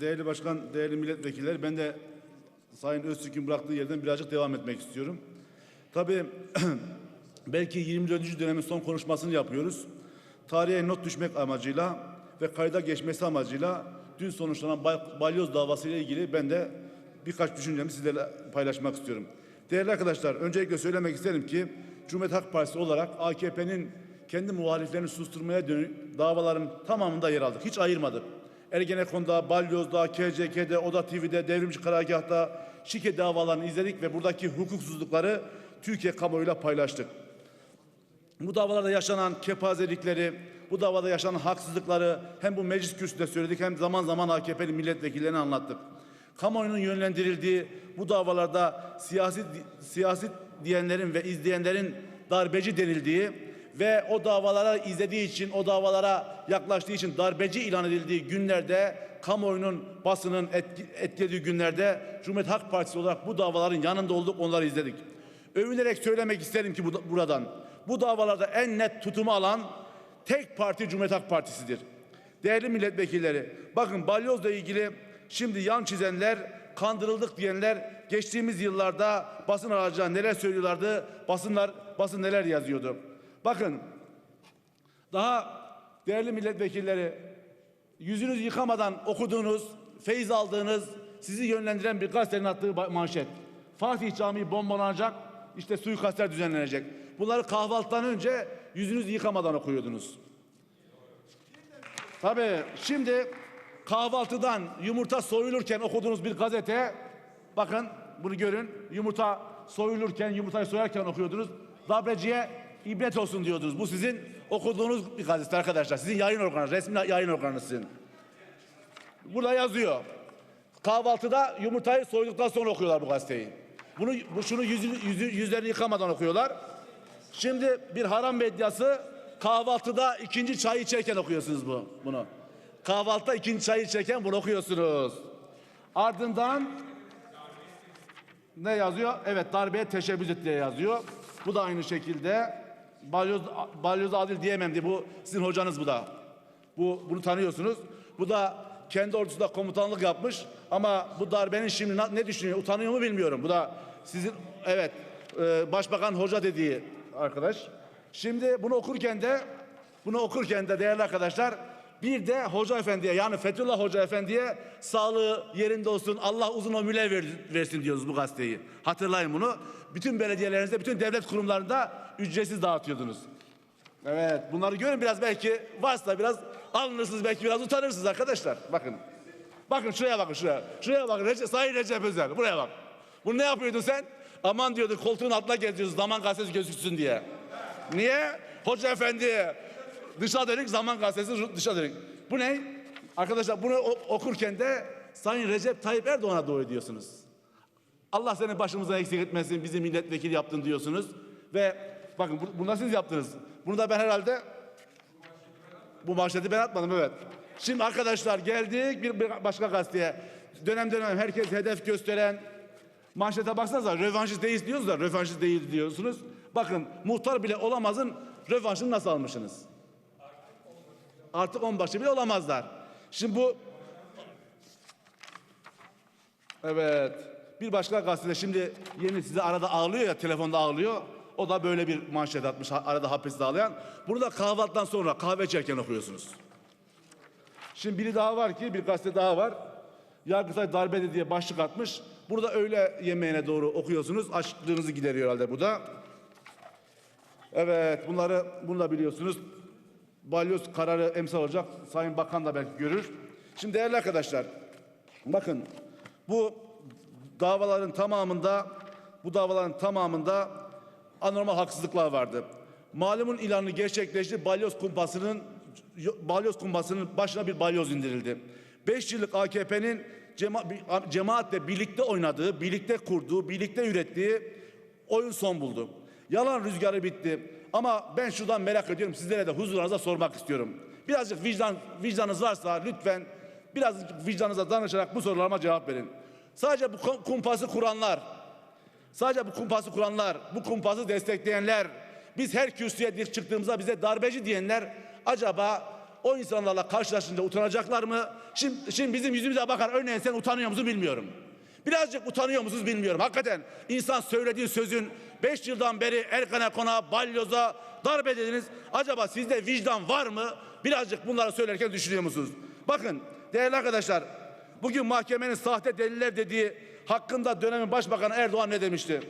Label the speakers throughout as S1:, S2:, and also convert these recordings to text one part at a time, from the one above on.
S1: Değerli başkan, değerli milletvekiller, ben de Sayın Öztürk'ün bıraktığı yerden birazcık devam etmek istiyorum. Tabii belki 24. dönemin son konuşmasını yapıyoruz. Tarihe not düşmek amacıyla ve kayda geçmesi amacıyla dün sonuçlanan balyoz davası ile ilgili ben de birkaç düşüncemi sizlerle paylaşmak istiyorum. Değerli arkadaşlar, öncelikle söylemek isterim ki Cumhuriyet Halk Partisi olarak AKP'nin kendi muhaliflerini susturmaya dönük davaların tamamında yer aldık. Hiç ayırmadık. Ergenekon'da, Balyoz'da, KCK'de, Oda TV'de, Devrimci Karargah'ta şike davalarını izledik ve buradaki hukuksuzlukları Türkiye kamuoyuyla paylaştık. Bu davalarda yaşanan kepazelikleri, bu davada yaşanan haksızlıkları hem bu meclis kürsüsünde söyledik hem zaman zaman AKP'li milletvekillerine anlattık. Kamuoyunun yönlendirildiği bu davalarda siyasi siyasi diyenlerin ve izleyenlerin darbeci denildiği ve o davalara izlediği için, o davalara yaklaştığı için darbeci ilan edildiği günlerde kamuoyunun, basının etki, etkilediği günlerde Cumhuriyet Halk Partisi olarak bu davaların yanında olduk, onları izledik. Övünerek söylemek isterim ki bu- buradan. Bu davalarda en net tutumu alan tek parti Cumhuriyet Halk Partisi'dir. Değerli milletvekilleri, bakın balyozla ilgili şimdi yan çizenler, kandırıldık diyenler geçtiğimiz yıllarda basın aracılığında neler söylüyorlardı, basınlar, basın neler yazıyordu. Bakın, daha değerli milletvekilleri, yüzünüzü yıkamadan okuduğunuz, feyiz aldığınız, sizi yönlendiren bir gazetenin attığı manşet. Fatih Camii bombalanacak, işte suikastler düzenlenecek. Bunları kahvaltıdan önce yüzünüzü yıkamadan okuyordunuz. Tabii şimdi kahvaltıdan yumurta soyulurken okuduğunuz bir gazete, bakın bunu görün, yumurta soyulurken, yumurtayı soyarken okuyordunuz. Dabreciye ibret olsun diyordunuz. Bu sizin okuduğunuz bir gazete arkadaşlar. Sizin yayın organı, resmi yayın organı sizin. Burada yazıyor. Kahvaltıda yumurtayı soyduktan sonra okuyorlar bu gazeteyi. Bunu bu şunu yüzünü, yüzü, yüzlerini yıkamadan okuyorlar. Şimdi bir haram medyası kahvaltıda ikinci çay içerken okuyorsunuz bu bunu. Kahvaltıda ikinci çay içerken bunu okuyorsunuz. Ardından ne yazıyor? Evet darbeye teşebbüs et diye yazıyor. Bu da aynı şekilde balyoz, balyoz adil diyemem diye bu sizin hocanız bu da. Bu bunu tanıyorsunuz. Bu da kendi ordusunda komutanlık yapmış ama bu darbenin şimdi ne düşünüyor? Utanıyor mu bilmiyorum. Bu da sizin evet e, başbakan hoca dediği arkadaş. Şimdi bunu okurken de bunu okurken de değerli arkadaşlar bir de hoca efendiye yani Fethullah Hoca efendiye sağlığı yerinde olsun Allah uzun ömürler ver- versin diyoruz bu gazeteyi. Hatırlayın bunu. Bütün belediyelerinizde, bütün devlet kurumlarında ücretsiz dağıtıyordunuz. Evet bunları görün biraz belki varsa biraz alınırsınız belki biraz utanırsınız arkadaşlar. Bakın. Bakın şuraya bakın şuraya. Şuraya bakın Recep, Sayın Recep Özel buraya bak. Bunu ne yapıyordun sen? Aman diyordun koltuğun altına geziyoruz zaman gazetesi gözüksün diye. Niye? Hoca efendi dışa dönük zaman gazetesi dışa dönük. Bu ne? Arkadaşlar bunu okurken de Sayın Recep Tayyip Erdoğan'a doğru ediyorsunuz. Allah seni başımıza eksik etmesin, bizi milletvekili yaptın diyorsunuz. Ve bakın bu- bunu da siz yaptınız. Bunu da ben herhalde bu manşeti ben atmadım evet. Şimdi arkadaşlar geldik bir, bir başka gazeteye. Dönem dönem herkes hedef gösteren manşete baksanıza rövanşist değil diyoruz da rövanşist değil diyorsunuz. Bakın muhtar bile olamazın rövanşını nasıl almışsınız? Artık onbaşı bile olamazlar. Şimdi bu Evet. Bir başka gazetede şimdi yeni size arada ağlıyor ya telefonda ağlıyor. O da böyle bir manşet atmış arada hapiste ağlayan. Bunu da kahvaltıdan sonra kahve içerken okuyorsunuz. Şimdi biri daha var ki bir gazete daha var. Yargıtay darbede diye başlık atmış. Burada öğle yemeğine doğru okuyorsunuz. Açlığınızı gideriyor herhalde bu da. Evet bunları bunu da biliyorsunuz. Balyoz kararı emsal olacak. Sayın Bakan da belki görür. Şimdi değerli arkadaşlar bakın bu davaların tamamında bu davaların tamamında anormal haksızlıklar vardı. Malumun ilanı gerçekleşti. Balyoz kumpasının balyoz kumpasının başına bir balyoz indirildi. Beş yıllık AKP'nin cema, cemaatle birlikte oynadığı, birlikte kurduğu, birlikte ürettiği oyun son buldu. Yalan rüzgarı bitti. Ama ben şuradan merak ediyorum sizlere de huzurunuza sormak istiyorum. Birazcık vicdan vicdanınız varsa lütfen birazcık vicdanınıza danışarak bu sorularıma cevap verin. Sadece bu kumpası kuranlar, sadece bu kumpası kuranlar, bu kumpası destekleyenler, biz her kürsüye dik çıktığımızda bize darbeci diyenler acaba o insanlarla karşılaşınca utanacaklar mı? Şimdi, şimdi bizim yüzümüze bakar örneğin sen utanıyor musun bilmiyorum. Birazcık utanıyor musunuz bilmiyorum. Hakikaten insan söylediği sözün 5 yıldan beri Erkan'a konağa, balyoza darp edildiniz. Acaba sizde vicdan var mı? Birazcık bunları söylerken düşünüyor musunuz? Bakın değerli arkadaşlar bugün mahkemenin sahte deliller dediği hakkında dönemin başbakanı Erdoğan ne demişti?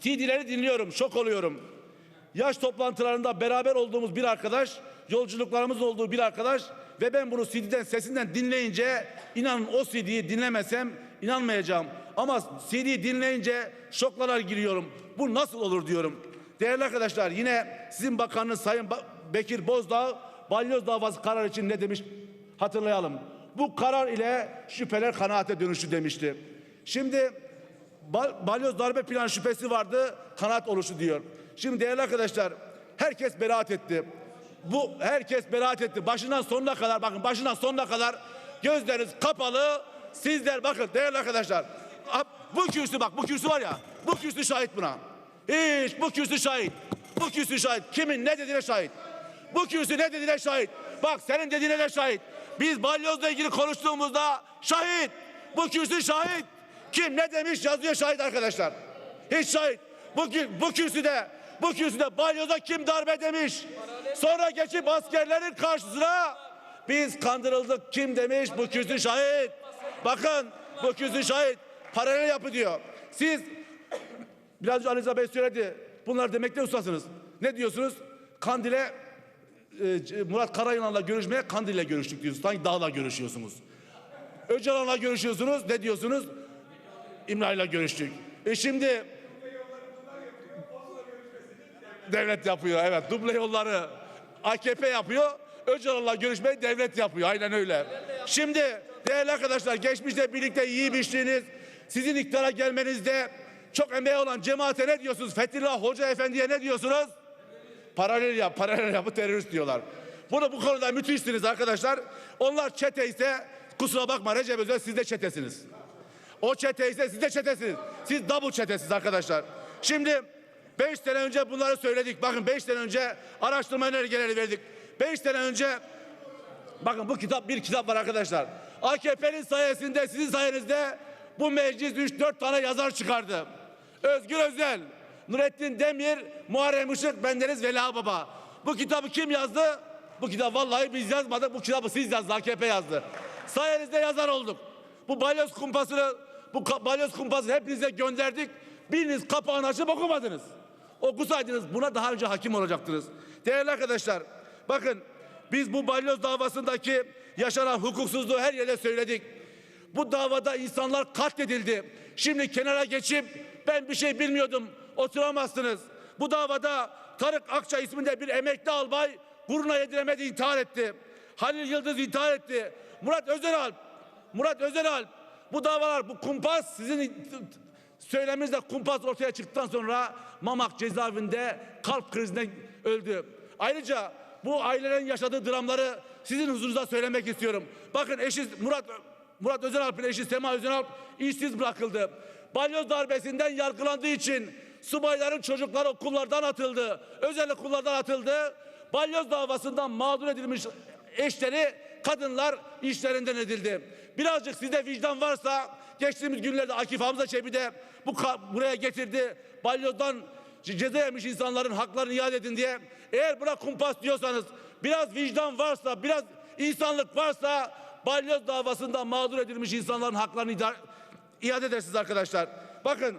S1: CD'leri dinliyorum, şok oluyorum. Yaş toplantılarında beraber olduğumuz bir arkadaş, yolculuklarımız olduğu bir arkadaş ve ben bunu CD'den sesinden dinleyince inanın o CD'yi dinlemesem inanmayacağım. Ama CD'yi dinleyince şoklara giriyorum. Bu nasıl olur diyorum. Değerli arkadaşlar yine sizin bakanınız Sayın Ba- Bekir Bozdağ balyoz davası kararı için ne demiş hatırlayalım. Bu karar ile şüpheler kanaate dönüştü demişti. Şimdi Bal- balyoz darbe planı şüphesi vardı, kanaat oluştu diyor. Şimdi değerli arkadaşlar, herkes beraat etti. Bu herkes beraat etti. Başından sonuna kadar bakın başından sonuna kadar gözleriniz kapalı. Sizler bakın değerli arkadaşlar. Bu kürsü bak bu kürsü var ya. Bu kürsü şahit buna. Hiç bu kürsü şahit. Bu kürsü şahit. Kimin ne dediğine şahit. Bu kürsü ne dediğine şahit. Bak senin dediğine de şahit. Biz balyozla ilgili konuştuğumuzda şahit. Bu kürsü şahit. Kim ne demiş yazıyor şahit arkadaşlar. Hiç şahit. Bu, bu kürsüde bu kürsüde balyoza kim darbe demiş. Sonra geçip askerlerin karşısına biz kandırıldık kim demiş bu kürsü şahit. Bakın bu kürsü şahit. Paralel yapı diyor. Siz biraz önce Ali Rıza Bey söyledi. Bunlar demekte ustasınız. Ne diyorsunuz? Kandil'e e, Murat Karayılan'la görüşmeye Kandil'le görüştük diyorsunuz. Sanki dağla görüşüyorsunuz. Öcalan'la görüşüyorsunuz. Ne diyorsunuz? İmralı'yla görüştük. E şimdi devlet yapıyor. Evet duble yolları AKP yapıyor. Öcalan'la görüşmeyi devlet yapıyor. Aynen öyle. Şimdi değerli arkadaşlar geçmişte birlikte yiyip içtiğiniz sizin iktidara gelmenizde çok emeği olan cemaate ne diyorsunuz? Fethullah Hoca Efendi'ye ne diyorsunuz? Paralel yap, paralel yapı terörist diyorlar. Bunu bu konuda müthişsiniz arkadaşlar. Onlar çete ise kusura bakma Recep Özel siz de çetesiniz. O çete ise siz de çetesiniz. Siz double çetesiniz arkadaşlar. Şimdi 5 sene önce bunları söyledik. Bakın 5 sene önce araştırma önergeleri verdik. 5 sene önce bakın bu kitap bir kitap var arkadaşlar. AKP'nin sayesinde sizin sayenizde bu meclis 3-4 tane yazar çıkardı. Özgür Özel, Nurettin Demir, Muharrem Işık, bendeniz Vela Baba. Bu kitabı kim yazdı? Bu kitap vallahi biz yazmadık. Bu kitabı siz yazdı. AKP yazdı. Sayenizde yazar olduk. Bu balyoz kumpasını, bu balyoz kumpasını hepinize gönderdik. Biriniz kapağını açıp okumadınız. Okusaydınız buna daha önce hakim olacaktınız. Değerli arkadaşlar, bakın biz bu balyoz davasındaki yaşanan hukuksuzluğu her yerde söyledik. Bu davada insanlar katledildi. Şimdi kenara geçip ben bir şey bilmiyordum oturamazsınız. Bu davada Tarık Akça isminde bir emekli albay guruna yediremedi intihar etti. Halil Yıldız intihar etti. Murat Özenalp, Murat Özenalp bu davalar bu kumpas sizin söyleminizle kumpas ortaya çıktıktan sonra Mamak cezaevinde kalp krizinden öldü. Ayrıca bu ailelerin yaşadığı dramları sizin huzurunuza söylemek istiyorum. Bakın eşi Murat Murat Özenalp'ın eşi Sema Özenalp işsiz bırakıldı. Balyoz darbesinden yargılandığı için subayların çocukları okullardan atıldı. Özel okullardan atıldı. Balyoz davasından mağdur edilmiş eşleri kadınlar işlerinden edildi. Birazcık sizde vicdan varsa geçtiğimiz günlerde Akif Hamza Çebi de bu buraya getirdi. Balyozdan ce- ceza yemiş insanların haklarını iade edin diye. Eğer buna kumpas diyorsanız biraz vicdan varsa biraz insanlık varsa balyoz davasında mağdur edilmiş insanların haklarını iade edersiniz arkadaşlar. Bakın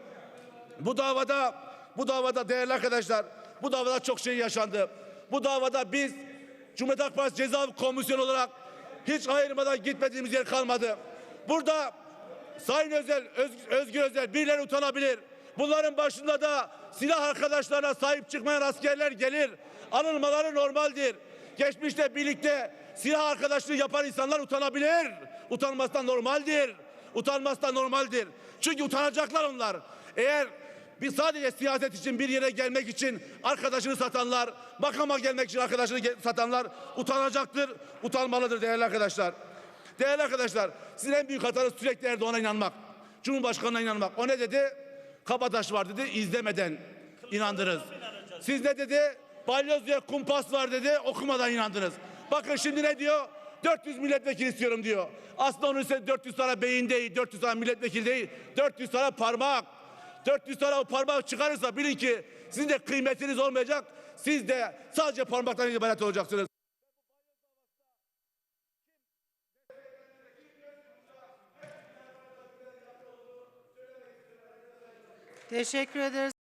S1: bu davada bu davada değerli arkadaşlar bu davada çok şey yaşandı. Bu davada biz Cumhuriyet Halk Partisi Ceza Komisyonu olarak hiç ayırmadan gitmediğimiz yer kalmadı. Burada Sayın Özel, Öz, Özgür Özel birileri utanabilir. Bunların başında da silah arkadaşlarına sahip çıkmayan askerler gelir. Anılmaları normaldir. Geçmişte birlikte silah arkadaşlığı yapan insanlar utanabilir. Utanması da normaldir. Utanması da normaldir. Çünkü utanacaklar onlar. Eğer bir sadece siyaset için bir yere gelmek için arkadaşını satanlar, makama gelmek için arkadaşını satanlar utanacaktır, utanmalıdır değerli arkadaşlar. Değerli arkadaşlar, sizin en büyük hatanız sürekli Erdoğan'a inanmak. Cumhurbaşkanına inanmak. O ne dedi? Kabataş var dedi, izlemeden inandınız. Siz ne dedi? Balyoz diye kumpas var dedi, okumadan inandınız. Bakın şimdi ne diyor? 400 milletvekili istiyorum diyor. Aslında onun ise 400 tane beyin değil, 400 tane milletvekili değil, 400 tane parmak. 400 tane o parmağı çıkarırsa bilin ki sizin de kıymetiniz olmayacak. Siz de sadece parmaktan ibaret olacaksınız.
S2: Teşekkür ederiz.